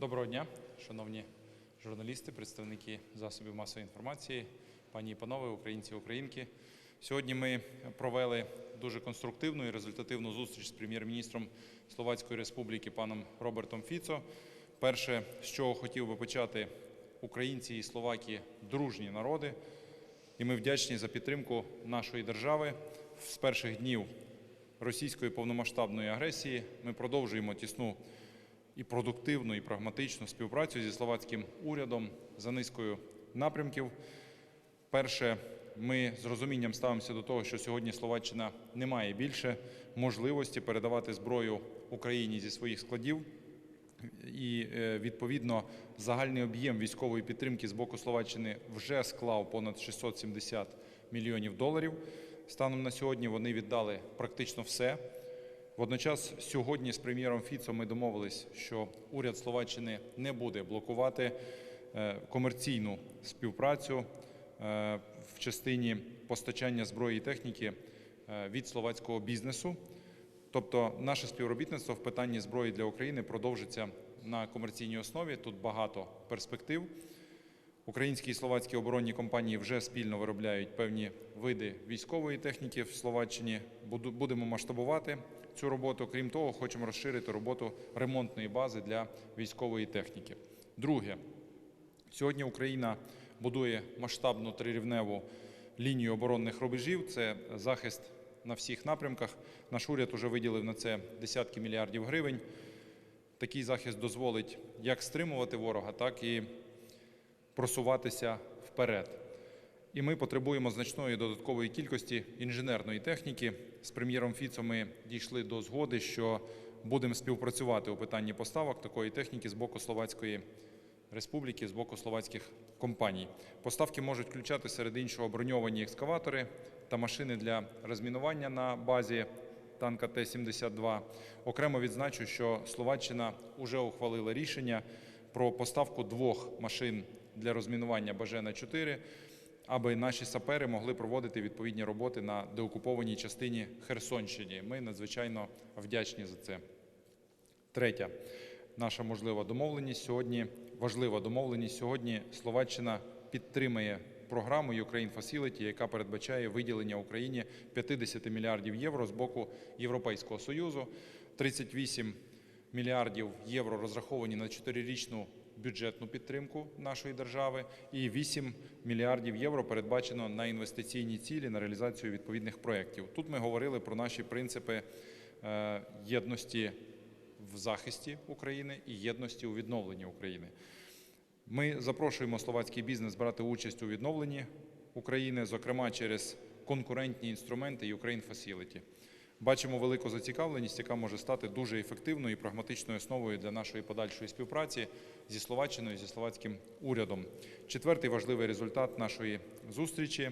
Доброго дня, шановні журналісти, представники засобів масової інформації, пані і панове, українці українки. Сьогодні ми провели дуже конструктивну і результативну зустріч з прем'єр-міністром Словацької Республіки паном Робертом Фіцо. Перше, з чого хотів би почати, українці і словаки дружні народи, і ми вдячні за підтримку нашої держави з перших днів російської повномасштабної агресії. Ми продовжуємо тісну і продуктивну, і прагматичну співпрацю зі словацьким урядом за низкою напрямків. Перше, ми з розумінням ставимося до того, що сьогодні Словаччина не має більше можливості передавати зброю Україні зі своїх складів. І е, відповідно загальний об'єм військової підтримки з боку Словаччини вже склав понад 670 мільйонів доларів. Станом на сьогодні вони віддали практично все. Водночас сьогодні з прем'єром Фіцо ми домовились, що уряд Словаччини не буде блокувати е, комерційну співпрацю е, в частині постачання зброї і техніки е, від словацького бізнесу. Тобто наше співробітництво в питанні зброї для України продовжиться на комерційній основі. Тут багато перспектив. Українські і словацькі оборонні компанії вже спільно виробляють певні види військової техніки в Словаччині. Будемо масштабувати цю роботу. Крім того, хочемо розширити роботу ремонтної бази для військової техніки. Друге, Сьогодні Україна будує масштабну трирівневу лінію оборонних рубежів. Це захист на всіх напрямках. Наш уряд вже виділив на це десятки мільярдів гривень. Такий захист дозволить як стримувати ворога, так і просуватися вперед. І ми потребуємо значної додаткової кількості інженерної техніки. З прем'єром Фіцо ми дійшли до згоди, що будемо співпрацювати у питанні поставок такої техніки з боку Словацької Республіки, з боку словацьких компаній. Поставки можуть включати серед іншого броньовані екскаватори та машини для розмінування на базі танка Т-72. Окремо відзначу, що Словаччина вже ухвалила рішення про поставку двох машин для розмінування Бажена-4, аби наші сапери могли проводити відповідні роботи на деокупованій частині Херсонщині. Ми надзвичайно вдячні за це. Третя наша можлива домовленість сьогодні, важлива домовленість сьогодні. Словаччина підтримує програму Ukraine Facility, яка передбачає виділення Україні 50 мільярдів євро з боку Європейського союзу. 38 мільярдів євро розраховані на чотирирічну бюджетну підтримку нашої держави, і 8 мільярдів євро передбачено на інвестиційні цілі на реалізацію відповідних проєктів. Тут ми говорили про наші принципи е, єдності в захисті України і єдності у відновленні України. Ми запрошуємо словацький бізнес брати участь у відновленні України, зокрема через конкурентні інструменти Ukraine Facility. Бачимо велику зацікавленість, яка може стати дуже ефективною і прагматичною основою для нашої подальшої співпраці зі Словаччиною, зі словацьким урядом. Четвертий важливий результат нашої зустрічі.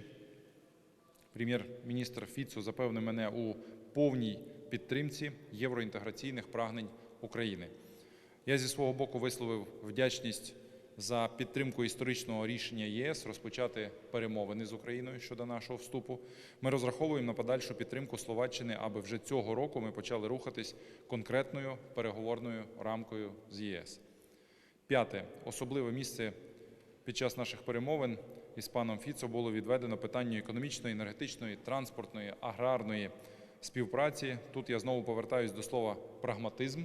Прем'єр-міністр Фіцо запевнив мене у повній підтримці євроінтеграційних прагнень України. Я зі свого боку висловив вдячність за підтримку історичного рішення ЄС розпочати перемовини з Україною щодо нашого вступу. Ми розраховуємо на подальшу підтримку Словаччини, аби вже цього року ми почали рухатись конкретною переговорною рамкою з ЄС. П'яте особливе місце під час наших перемовин із паном Фіцо було відведено питанню економічної, енергетичної, транспортної, аграрної співпраці. Тут я знову повертаюсь до слова прагматизм,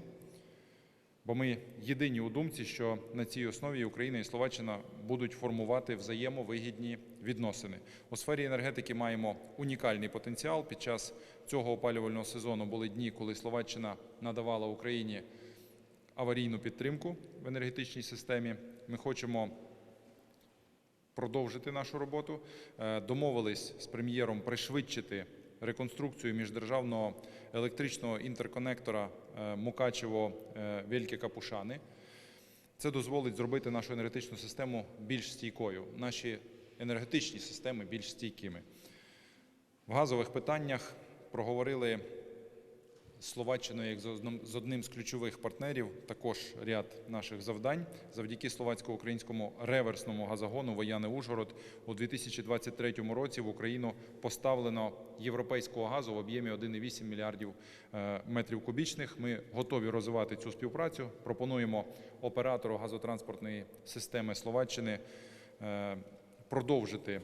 бо ми єдині у думці, що на цій основі Україна і Словаччина будуть формувати взаємовигідні відносини. У сфері енергетики маємо унікальний потенціал. Під час цього опалювального сезону були дні, коли Словаччина надавала Україні аварійну підтримку в енергетичній системі. Ми хочемо продовжити нашу роботу. Е, Домовились з прем'єром пришвидшити реконструкцію міждержавного електричного інтерконектора е, Мукачево-Вельке Капушани. Це дозволить зробити нашу енергетичну систему більш стійкою, наші енергетичні системи більш стійкими. В газових питаннях проговорили Словаччиною як з одним- з ключових партнерів також ряд наших завдань. Завдяки словацько-українському реверсному газогону Вояни Ужгород у 2023 році в Україну поставлено європейського газу в об'ємі 1,8 мільярдів е, метрів кубічних. Ми готові розвивати цю співпрацю. Пропонуємо оператору газотранспортної системи Словаччини е, продовжити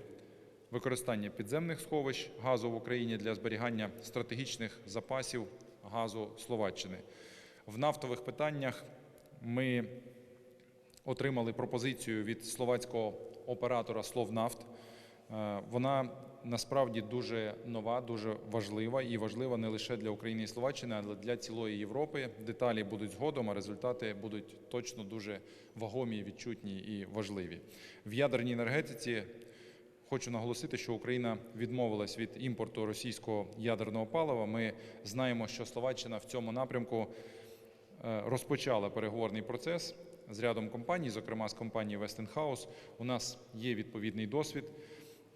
використання підземних сховищ газу в Україні для зберігання стратегічних запасів газу Словаччини. В нафтових питаннях ми отримали пропозицію від словацького оператора Словнафт. Е, Вона насправді дуже нова, дуже важлива і важлива не лише для України і Словаччини, але для цілої Європи. Деталі будуть згодом, а результати будуть точно дуже вагомі, відчутні і важливі. В ядерній енергетиці Хочу наголосити, що Україна відмовилась від імпорту російського ядерного палива. Ми знаємо, що Словаччина в цьому напрямку е, розпочала переговорний процес з рядом компаній, зокрема з компанією Westinghouse. У нас є відповідний досвід.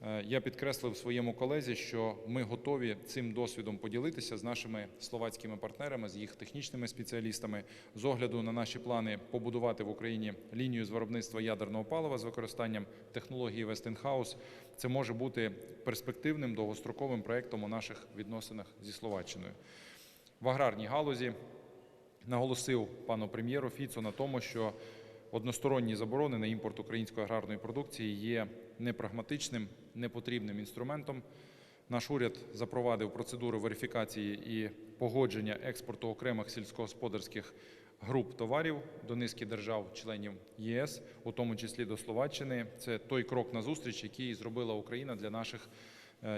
Е, Я підкреслив своєму колезі, що ми готові цим досвідом поділитися з нашими словацькими партнерами, з їх технічними спеціалістами, з огляду на наші плани побудувати в Україні лінію з виробництва ядерного палива з використанням технології Westinghouse. Це може бути перспективним довгостроковим проектом у наших відносинах зі Словаччиною. В аграрній галузі наголосив пану прем'єру Фіцо на тому, що односторонні заборони на імпорт української аграрної продукції є непрагматичним, непотрібним інструментом. Наш уряд запровадив процедуру верифікації і погодження експорту окремих сільськогосподарських груп товарів до низки держав-членів ЄС, у тому числі до Словаччини. Це той крок назустріч, який зробила Україна для наших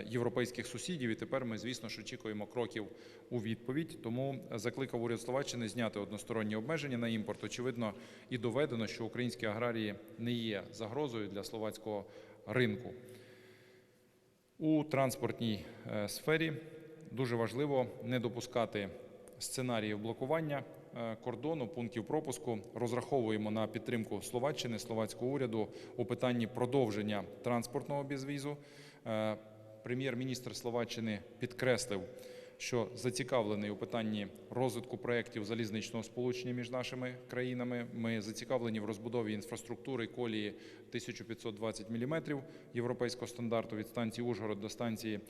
європейських сусідів. І тепер ми, звісно ж, очікуємо кроків у відповідь. Тому закликав уряд Словаччини зняти односторонні обмеження на імпорт. Очевидно, і доведено, що українські аграрії не є загрозою для словацького ринку. У транспортній е, сфері дуже важливо не допускати сценаріїв блокування е, кордону, пунктів пропуску. Розраховуємо на підтримку Словаччини, словацького уряду у питанні продовження транспортного безвізу. Прем'єр-міністр Словаччини підкреслив, що зацікавлений у питанні розвитку проєктів залізничного сполучення між нашими країнами. Ми зацікавлені в розбудові інфраструктури колії 1520 мм європейського стандарту від станції Ужгород до станції е,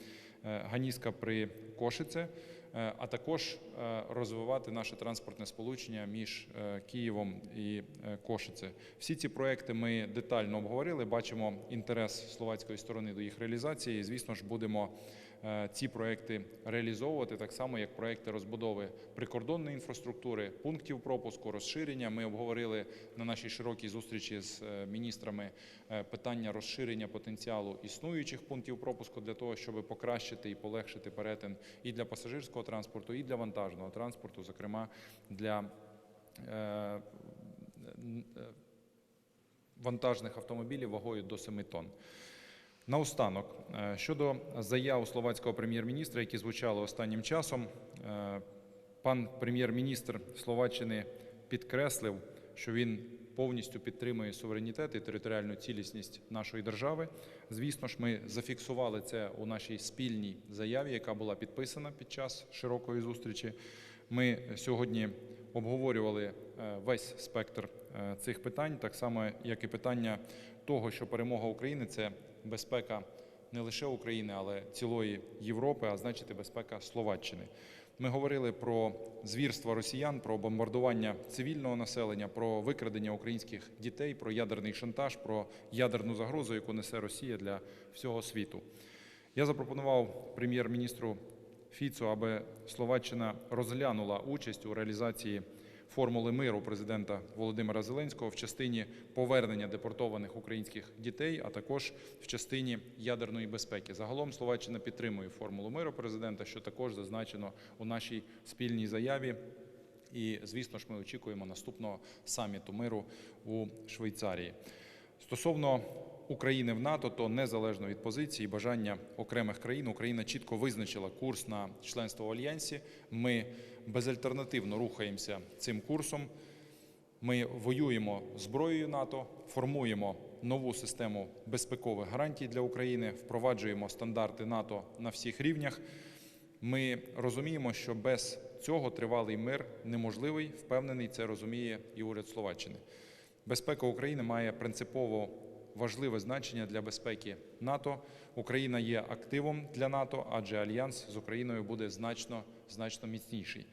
Ганіска при Кошице, а також е, розвивати наше транспортне сполучення між е, Києвом і е, Кошице. Всі ці проекти ми детально обговорили. Бачимо інтерес словацької сторони до їх реалізації. І, звісно ж, будемо е, ці проекти реалізовувати так само, як проекти розбудови прикордонної інфраструктури, пунктів пропуску, розширення. Ми обговорили на нашій широкій зустрічі з е, міністрами е, питання розширення потенціалу існуючих пунктів пропуску для того, щоб покращити і полегшити перетин і для пасажирського транспорту, і для вантажного транспорту, зокрема для е, е, вантажних автомобілів вагою до 7 тонн. Наостанок, е, щодо заяв словацького прем'єр-міністра, які звучали останнім часом, е, пан прем'єр-міністр Словаччини підкреслив, що він повністю підтримує суверенітет і територіальну цілісність нашої держави. Звісно ж, ми зафіксували це у нашій спільній заяві, яка була підписана під час широкої зустрічі. Ми сьогодні обговорювали е, весь спектр цих питань, так само як і питання того, що перемога України це безпека не лише України, але цілої Європи, а значить і безпека Словаччини. Ми говорили про звірства росіян, про бомбардування цивільного населення, про викрадення українських дітей, про ядерний шантаж, про ядерну загрозу, яку несе Росія для всього світу. Я запропонував прем'єр-міністру Фіцу, аби Словаччина розглянула участь у реалізації формули миру президента Володимира Зеленського в частині повернення депортованих українських дітей, а також в частині ядерної безпеки. Загалом Словаччина підтримує формулу миру президента, що також зазначено у нашій спільній заяві. І, звісно ж, ми очікуємо наступного саміту миру у Швейцарії. Стосовно України в НАТО, то незалежно від позиції бажання окремих країн, Україна чітко визначила курс на членство в альянсі. Ми безальтернативно рухаємося цим курсом. Ми воюємо зброєю НАТО, формуємо нову систему безпекових гарантій для України, впроваджуємо стандарти НАТО на всіх рівнях. Ми розуміємо, що без цього тривалий мир неможливий. Впевнений, це розуміє і уряд Словаччини. Безпека України має принципово важливе значення для безпеки НАТО. Україна є активом для НАТО, адже альянс з Україною буде значно значно міцніший.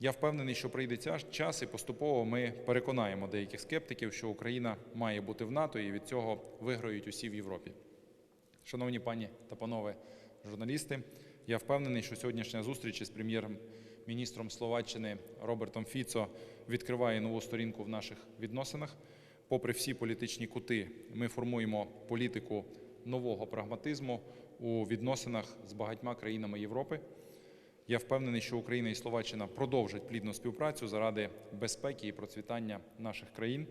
Я впевнений, що прийде час, і поступово ми переконаємо деяких скептиків, що Україна має бути в НАТО, і від цього виграють усі в Європі. Шановні пані та панове журналісти, я впевнений, що сьогоднішня зустріч із прем'єр-міністром Словаччини Робертом Фіцо відкриває нову сторінку в наших відносинах. Попри всі політичні кути, ми формуємо політику нового прагматизму у відносинах з багатьма країнами Європи. Я впевнений, що Україна і Словаччина продовжать плідну співпрацю заради безпеки і процвітання наших країн.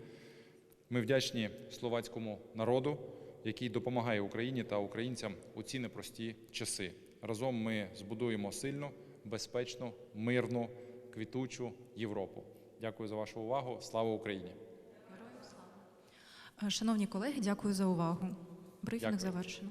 Ми вдячні словацькому народу, який допомагає Україні та українцям у ці непрості часи. Разом ми збудуємо сильну, безпечну, мирну, квітучу Європу. Дякую за вашу увагу. Слава Україні! Шановні колеги, дякую за увагу. Брифінг завершено.